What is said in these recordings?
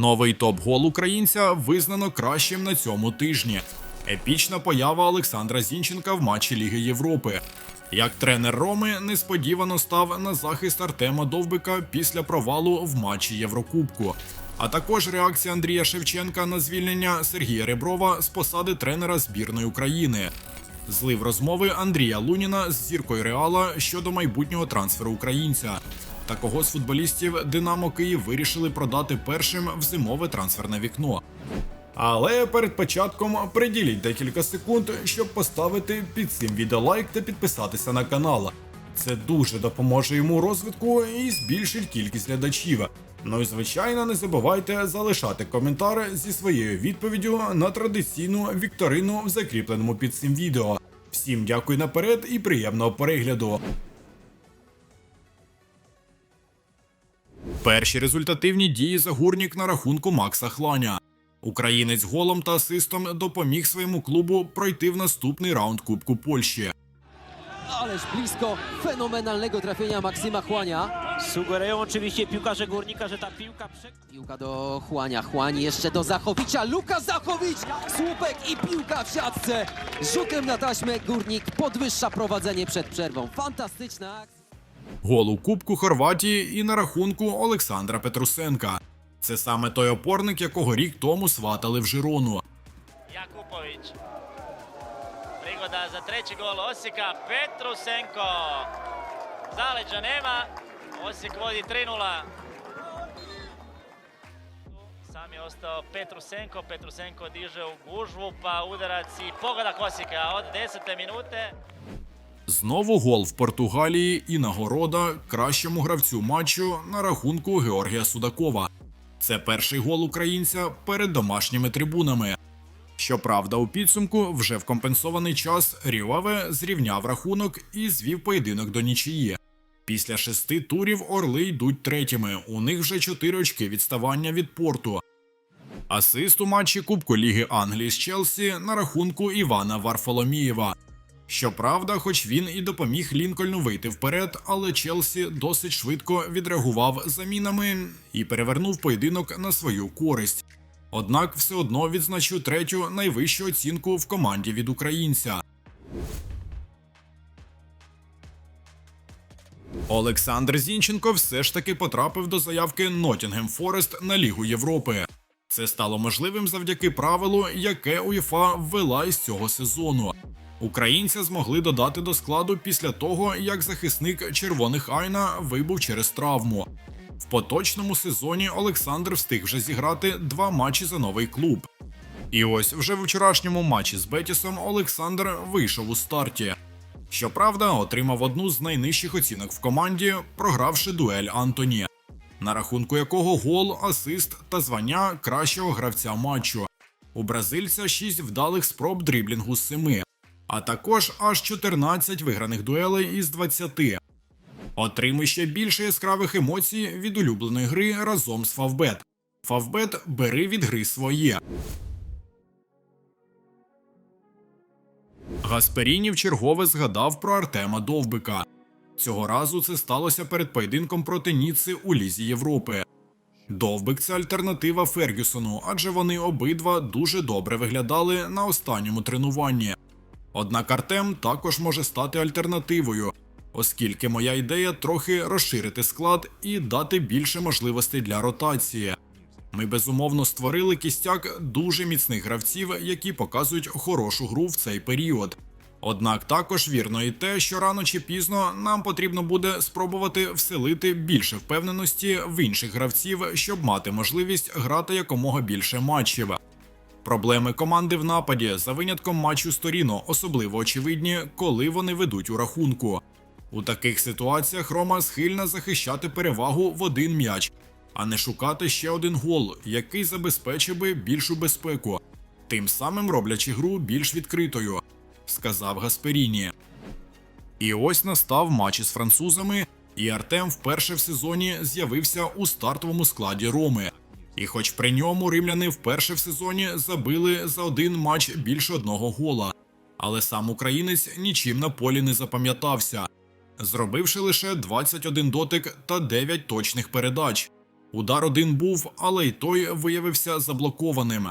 Новий топ-гол українця визнано кращим на цьому тижні. Епічна поява Олександра Зінченка в матчі Ліги Європи. Як тренер Роми несподівано став на захист Артема Довбика після провалу в матчі Єврокубку. А також реакція Андрія Шевченка на звільнення Сергія Реброва з посади тренера збірної України. Злив розмови Андрія Луніна з зіркою Реала щодо майбутнього трансферу українця. Та кого з футболістів Динамо Київ вирішили продати першим в зимове трансферне вікно. Але перед початком приділіть декілька секунд, щоб поставити під цим відео лайк та підписатися на канал. Це дуже допоможе йому розвитку і збільшить кількість глядачів. Ну і звичайно, не забувайте залишати коментар зі своєю відповіддю на традиційну вікторину в закріпленому під цим відео. Всім дякую наперед і приємного перегляду. Перші результативні дії Загурнік на рахунку Макса Хланя. Українець голом та асистом допоміг своєму клубу пройти в наступний раунд Кубку Польщі. Ależ blisko fenomenalnego trafienia Maksyma Chłania. Sugerują oczywiście piłkarze Górnika, że ta piłka prze... Piłka do Chłania, Chłań jeszcze do Zachowicza, Luka Zachowicz, słupek i piłka w siatce. Rzutem na taśmę Górnik podwyższa prowadzenie przed przerwą. Fantastyczna akcja. Гол у Кубку Хорватії і на рахунку Олександра Петрусенка. Це саме той опорник, якого рік тому сватали в. Jakupović. Prigoda za treći gol Osijeka, Petrusenko. Zaleđa nema, Osijek vodi 3-0. Sam je ostao Petrusenko, Petrusenko diže u gužvu, pa udarac i pogodak Osijeka od 10. minute. Знову гол в Португалії і нагорода кращому гравцю матчу на рахунку Георгія Судакова. Це перший гол українця перед домашніми трибунами. Щоправда, у підсумку вже в компенсований час Ріваве зрівняв рахунок і звів поєдинок до нічиї. Після шести турів орли йдуть третіми. У них вже чотири очки відставання від порту. Асист у матчі Кубку Ліги Англії з Челсі на рахунку Івана Варфоломієва. Щоправда, хоч він і допоміг Лінкольну вийти вперед, але Челсі досить швидко відреагував замінами і перевернув поєдинок на свою користь. Однак все одно відзначу третю найвищу оцінку в команді від українця. Олександр Зінченко все ж таки потрапив до заявки Ноттінгем Форест на Лігу Європи. Це стало можливим завдяки правилу, яке УЄФА ввела із цього сезону. Українця змогли додати до складу після того, як захисник червоних Айна вибув через травму. В поточному сезоні Олександр встиг вже зіграти два матчі за новий клуб. І ось вже в вчорашньому матчі з Бетісом Олександр вийшов у старті. Щоправда, отримав одну з найнижчих оцінок в команді, програвши дуель Антоні, на рахунку якого гол, асист та звання кращого гравця матчу. У бразильця 6 вдалих спроб дріблінгу з 7, а також аж 14 виграних дуелей із 20. Отримуй ще більше яскравих емоцій від улюбленої гри разом з Фавбет. Фавбет бери від гри своє. Гасперіні вчергове згадав про Артема Довбика. Цього разу це сталося перед поєдинком проти Ніци у Лізі Європи. Довбик це альтернатива Фергюсону, адже вони обидва дуже добре виглядали на останньому тренуванні. Однак Артем також може стати альтернативою, оскільки моя ідея трохи розширити склад і дати більше можливостей для ротації. Ми безумовно створили кістяк дуже міцних гравців, які показують хорошу гру в цей період. Однак також вірно і те, що рано чи пізно нам потрібно буде спробувати вселити більше впевненості в інших гравців, щоб мати можливість грати якомога більше матчів. Проблеми команди в нападі за винятком матчу з Торіно особливо очевидні, коли вони ведуть у рахунку. У таких ситуаціях Рома схильна захищати перевагу в один м'яч, а не шукати ще один гол, який забезпечив би більшу безпеку, тим самим роблячи гру більш відкритою, сказав Гасперіні. І ось настав матч із французами, і Артем вперше в сезоні з'явився у стартовому складі Роми. І хоч при ньому римляни вперше в сезоні забили за один матч більше одного гола, але сам українець нічим на полі не запам'ятався, зробивши лише 21 дотик та 9 точних передач. Удар один був, але й той виявився заблокованим.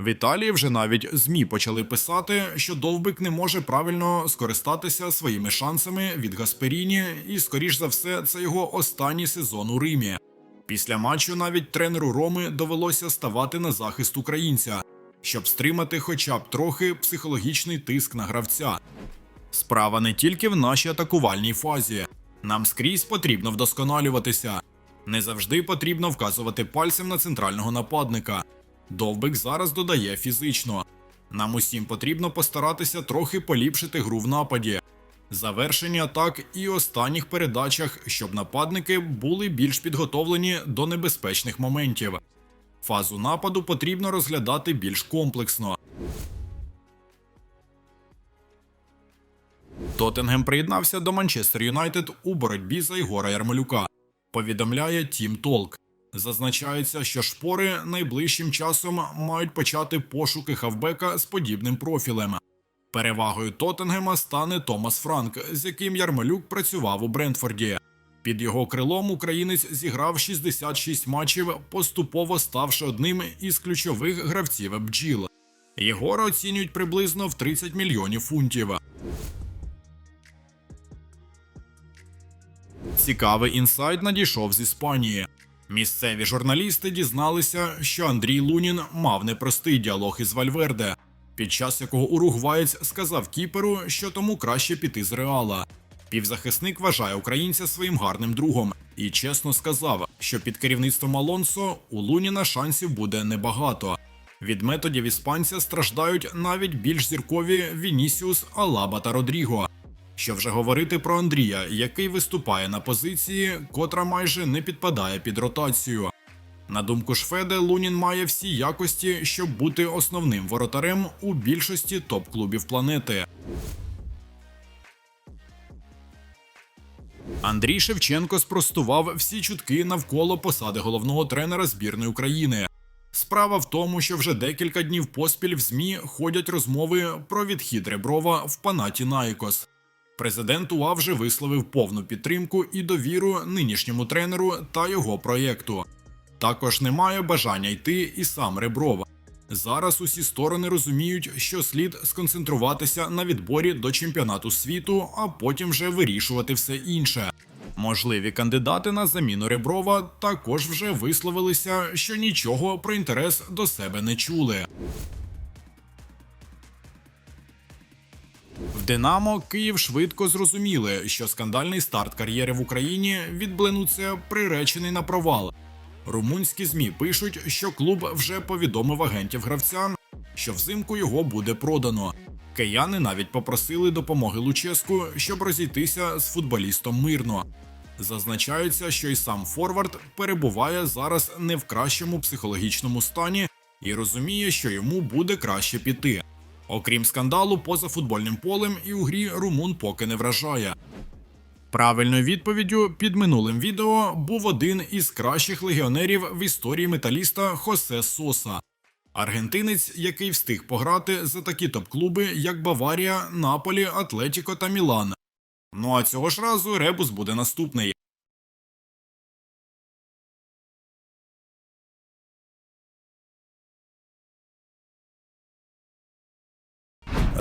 В Італії вже навіть ЗМІ почали писати, що Довбик не може правильно скористатися своїми шансами від Гасперіні, і, скоріш за все, це його останній сезон у Римі. Після матчу навіть тренеру Роми довелося ставати на захист українця, щоб стримати хоча б трохи психологічний тиск на гравця. Справа не тільки в нашій атакувальній фазі. Нам скрізь потрібно вдосконалюватися. Не завжди потрібно вказувати пальцем на центрального нападника. Довбик зараз додає фізично. Нам усім потрібно постаратися трохи поліпшити гру в нападі. Завершення атак і останніх передачах, щоб нападники були більш підготовлені до небезпечних моментів. Фазу нападу потрібно розглядати більш комплексно. Тоттенгем приєднався до Манчестер Юнайтед у боротьбі за Ігора Ярмолюка. Повідомляє Тім Толк. Зазначається, що шпори найближчим часом мають почати пошуки хавбека з подібним профілем. Перевагою Тоттенгема стане Томас Франк, з яким Ярмолюк працював у Брентфорді. Під його крилом українець зіграв 66 матчів, поступово ставши одним із ключових гравців бджіл. Єгора оцінюють приблизно в 30 мільйонів фунтів. Цікавий інсайт надійшов з Іспанії. Місцеві журналісти дізналися, що Андрій Лунін мав непростий діалог із Вальверде, під час якого уругваєць сказав кіперу, що тому краще піти з реала. Півзахисник вважає українця своїм гарним другом і чесно сказав, що під керівництвом Алонсо у Луніна шансів буде небагато. Від методів іспанця страждають навіть більш зіркові Вінісіус, Алаба та Родріго. Що вже говорити про Андрія, який виступає на позиції, котра майже не підпадає під ротацію. На думку Шведе, Лунін має всі якості, щоб бути основним воротарем у більшості топ-клубів планети. Андрій Шевченко спростував всі чутки навколо посади головного тренера збірної України. Справа в тому, що вже декілька днів поспіль в ЗМІ ходять розмови про відхід Реброва в панаті Найкос. Президент УА вже висловив повну підтримку і довіру нинішньому тренеру та його проєкту. Також немає бажання йти і сам Ребров. Зараз усі сторони розуміють, що слід сконцентруватися на відборі до чемпіонату світу, а потім вже вирішувати все інше. Можливі кандидати на заміну Реброва також вже висловилися, що нічого про інтерес до себе не чули. В Динамо Київ швидко зрозуміли, що скандальний старт кар'єри в Україні від Бленуце приречений на провал. Румунські змі пишуть, що клуб вже повідомив агентів гравця, що взимку його буде продано. Кияни навіть попросили допомоги Луческу, щоб розійтися з футболістом мирно. Зазначається, що й сам Форвард перебуває зараз не в кращому психологічному стані і розуміє, що йому буде краще піти. Окрім скандалу, поза футбольним полем і у грі румун поки не вражає. Правильною відповіддю під минулим відео був один із кращих легіонерів в історії металіста Хосе Соса. Аргентинець, який встиг пограти за такі топ-клуби, як Баварія, Наполі, Атлетіко та Мілан. Ну а цього ж разу ребус буде наступний.